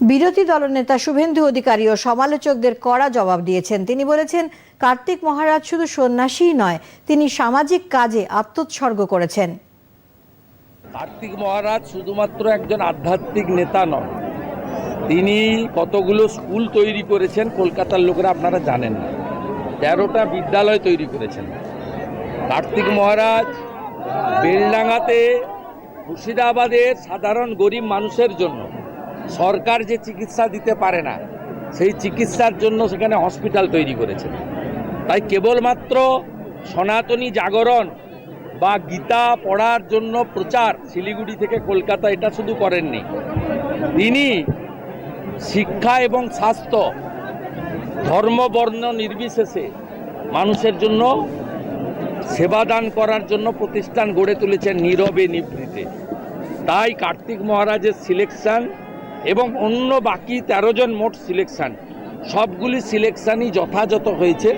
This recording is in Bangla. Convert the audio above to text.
বিরোধী দলনেতা শুভেন্দু অধিকারী ও সমালোচকদের কড়া জবাব দিয়েছেন। তিনি বলেছেন, কার্তিক মহারাজ শুধু সন্ন্যাসীই নয়, তিনি সামাজিক কাজে আত্মোৎসর্গ করেছেন। কার্তিক মহারাজ শুধুমাত্র একজন আধ্যাত্মিক নেতা নন, তিনি কতগুলো স্কুল তৈরি করেছেন কলকাতার লোকেরা আপনারা জানেন না। তেরোটা বিদ্যালয় তৈরি করেছেন। কার্তিক মহারাজ বেলডাঙ্গাতে মুর্শিদাবাদের সাধারণ গরিব মানুষের জন্য সরকার যে চিকিৎসা দিতে পারে না, সেই চিকিৎসার জন্য সেখানে হসপিটাল তৈরি করেছে। তাই কেবলমাত্র সনাতনী জাগরণ বা গীতা পড়ার জন্য প্রচার শিলিগুড়ি থেকে কলকাতা এটা শুধু করেননি। তিনি শিক্ষা এবং স্বাস্থ্য, ধর্ম, বর্ণ নির্বিশেষে মানুষের জন্য সেবাদান করার জন্য প্রতিষ্ঠান গড়ে তুলেছেন নীরবে নিভৃতে। তাই কার্তিক মহারাজের সিলেকশন এবং অন্য বাকি তেরো জন মোট সিলেকশান সবগুলি সিলেকশানই যথাযথ হয়েছে।